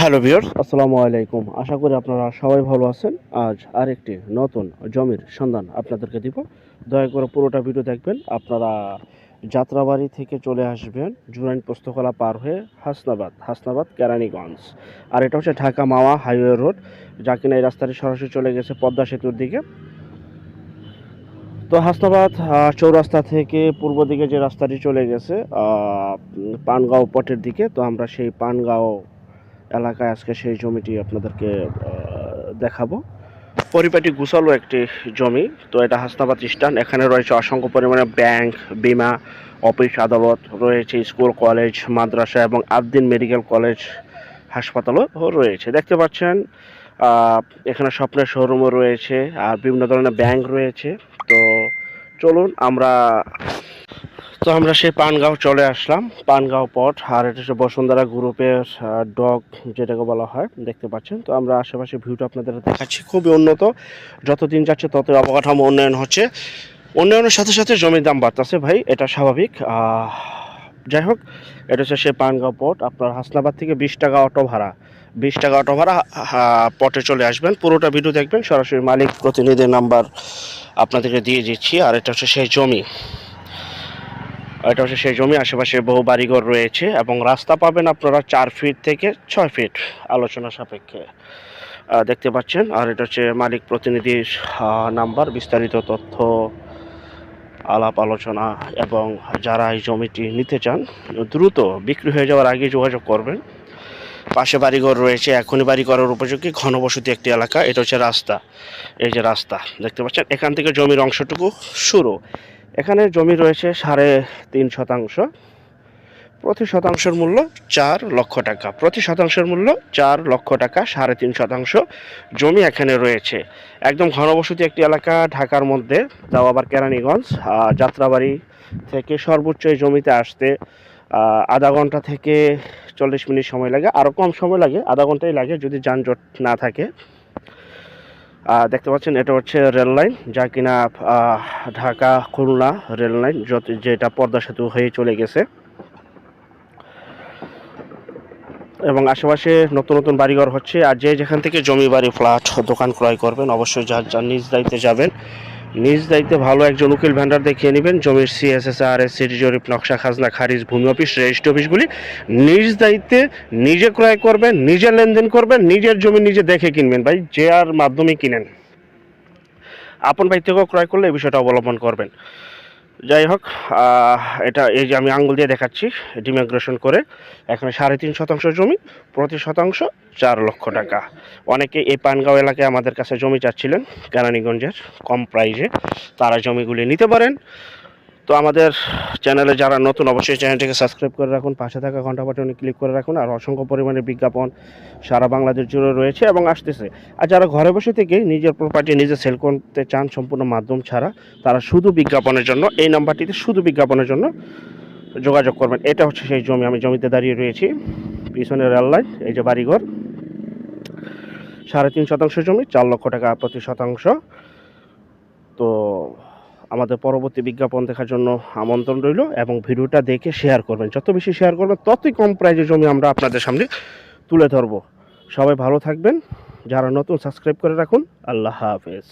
Hello viewers. আসসালামু আলাইকুম। আশা করি আপনারা সবাই ভালো আছেন। আজ আরেকটি নতুন জমির সন্ধান আপনাদেরকে দিব। দয়া করে পুরোটা ভিডিও দেখবেন। আপনারা যাত্রাবাড়ি থেকে চলে আসবেন জুরাইন পোস্তকলা পার হয়ে হাসনাবাদ হাসনাবাদ, কেরানীগঞ্জ। আর এটা হচ্ছে ঢাকা মাওয়া হাইওয়ে রোড, যা কিনা এই রাস্তাটি সরাসরি চলে গেছে পদ্মা সেতুর দিকে। তো হাসনাবাদ চৌরাস্তা থেকে পূর্ব দিকে যে রাস্তাটি চলে গেছে পানগাঁও পটের দিকে। তো আমরা সেই পানগাঁও এলাকায় আজকে সেই জমিটি আপনাদেরকে দেখাবো। পরিপাটি গুছালো একটি জমি, তো এটা হাসনাবাদ স্ট্যান্ড। এখানে রয়েছে অসংখ্য পরিমাণে ব্যাংক, বিমা, অফিস আদালত, রয়েছে স্কুল, কলেজ, মাদ্রাসা এবং আবদিন মেডিকেল কলেজ হাসপাতালও রয়েছে। দেখতে পাচ্ছেন এখানে স্বপ্নের শোরুমও রয়েছে আর বিভিন্ন ধরনের ব্যাংক রয়েছে। তো চলুন আমরা তো আমরা সেই পানগাঁও চলে আসলাম। পানগাঁও পট, আর এটা হচ্ছে বসুন্ধরা গ্রুপের ডগ যেটাকে বলা হয়, দেখতে পাচ্ছেন। তো আমরা আশেপাশে ভিউটা আপনাদের দেখাচ্ছি, খুবই উন্নত। যত দিন যাচ্ছে তত অবকাঠামো উন্নয়ন হচ্ছে। উন্নয়নের সাথে সাথে জমির দাম বাড়তেছে ভাই, এটা স্বাভাবিক। যাই হোক, এটা হচ্ছে সেই পানগাঁও পট। আপনার হাসনাবাদ থেকে বিশ টাকা অটো ভাড়া। বিশ টাকা অটো ভাড়া পটে চলে আসবেন। পুরোটা ভিডিও দেখবেন, সরাসরি মালিক প্রতিনিধির নাম্বার আপনাদেরকে দিয়ে দিচ্ছি। আর এটা হচ্ছে সেই জমি। এটা হচ্ছে সেই জমি আশেপাশে বহু বাড়িঘর রয়েছে এবং রাস্তা পাবেন আপনারা চার ফিট থেকে ছয় ফিট আলোচনা সাপেক্ষে। দেখতে পাচ্ছেন। আর এটা হচ্ছে মালিক প্রতিনিধির নাম্বার, বিস্তারিত তথ্য, আলাপ, আলোচনা এবং যারা এই জমিটি নিতে চান, দ্রুত বিক্রি হয়ে যাওয়ার আগে যোগাযোগ করবেন। পাশে বাড়িঘর রয়েছে, এখনই বাড়ি করার উপযোগী, ঘনবসতি একটি এলাকা, এটা হচ্ছে রাস্তা। এই যে রাস্তা, দেখতে পাচ্ছেন? এখান থেকে জমির অংশটুকু শুরু। এখানে জমি রয়েছে সাড়ে তিন শতাংশ। প্রতি শতাংশের মূল্য চার লক্ষ টাকা। প্রতি শতাংশের মূল্য চার লক্ষ টাকা, সাড়ে তিন শতাংশ জমি এখানে রয়েছে। একদম ঘনবসতি একটি এলাকা ঢাকার মধ্যে, তাও আবার কেরানীগঞ্জ। যাত্রাবাড়ি থেকে সর্বোচ্চ এই জমিতে আসতে আধা ঘণ্টা থেকে চল্লিশ মিনিট সময় লাগে। আরও কম সময় লাগে, আধা ঘন্টাই লাগে যদি যানজট না থাকে। দেখতে পাচ্ছেন, এটা হচ্ছে রেল লাইন, যা কিনা ঢাকা খুলনা রেল লাইন যেটা পর্দা সেতু হয়ে চলে গেছে। এবং আশেপাশে নতুন নতুন বাড়িঘর হচ্ছে, আর যে যেখান থেকে জমি বাড়ি, ফ্ল্যাট, দোকান ক্রয় করবেন, অবশ্যই যার যার নিজ দায়িত্বে যাবেন। নিজ দায়িত্বে ভালো একজন উকিল ভ্যান্ডার দেখিয়ে নেবেন। জমির সিএসএসআর এস সিটি জরিপ, নকশা, খাজনা, খারিজ, ভূমি অফিস, রেজিস্ট্রি অফিসগুলি নিজ দায়িত্বে নিজে ক্রয় করবেন নিজে লেনদেন করবেন, নিজের জমি নিজে দেখে কিনবেন। ভাই, যে আর মাধ্যমে কিনেন। আপন ভাই থেকেও ক্রয় করলে এই বিষয়টা অবলম্বন করবেন। যাই হোক এটা এই যে আমি আঙ্গুল দিয়ে দেখাচ্ছি, ডিমাইগ্রেশন করে, এখানে সাড়ে তিন শতাংশ জমি, প্রতি শতাংশ চার লক্ষ টাকা। অনেকে এই পানগাঁও এলাকায় আমাদের কাছে জমি চাচ্ছিলেন, কেরানীগঞ্জের কম প্রাইজে তারা জমিগুলি নিতে পারেন। তো আমাদের চ্যানেলে যারা নতুন, অবশ্যই চ্যানেলটিকে সাবস্ক্রাইব করে রাখুন, পাশে থাকা ঘণ্টা বাটনে ক্লিক করে রাখুন, আর অসংখ্য পরিমাণে বিজ্ঞাপন সারা বাংলাদেশ জুড়ে রয়েছে এবং আসতেছে। আর যারা ঘরে বসে থেকেই নিজের প্রপার্টি নিজে সেল করতে চান সম্পূর্ণ মাধ্যম ছাড়া, তারা শুধু বিজ্ঞাপনের জন্য, এই নাম্বারটিতে শুধু বিজ্ঞাপনের জন্য যোগাযোগ করবেন। এটা হচ্ছে সেই জমি, আমি জমিতে দাঁড়িয়ে রয়েছি, পিছনে রেল লাইন এই যে বাড়িঘর। সাড়ে তিন শতাংশ জমি, চার লক্ষ টাকা প্রতি শতাংশ। তো আমাদের পরবর্তী বিজ্ঞাপন দেখার জন্য আমন্ত্রণ রইল এবং ভিডিওটা দেখে শেয়ার করবেন। যত বেশি শেয়ার করবেন, ততই কম প্রাইজে জমি আমরা আপনাদের সামনে তুলে ধরবো। সবাই ভালো থাকবেন। যারা নতুন সাবস্ক্রাইব করে রাখুন। আল্লাহ হাফেজ।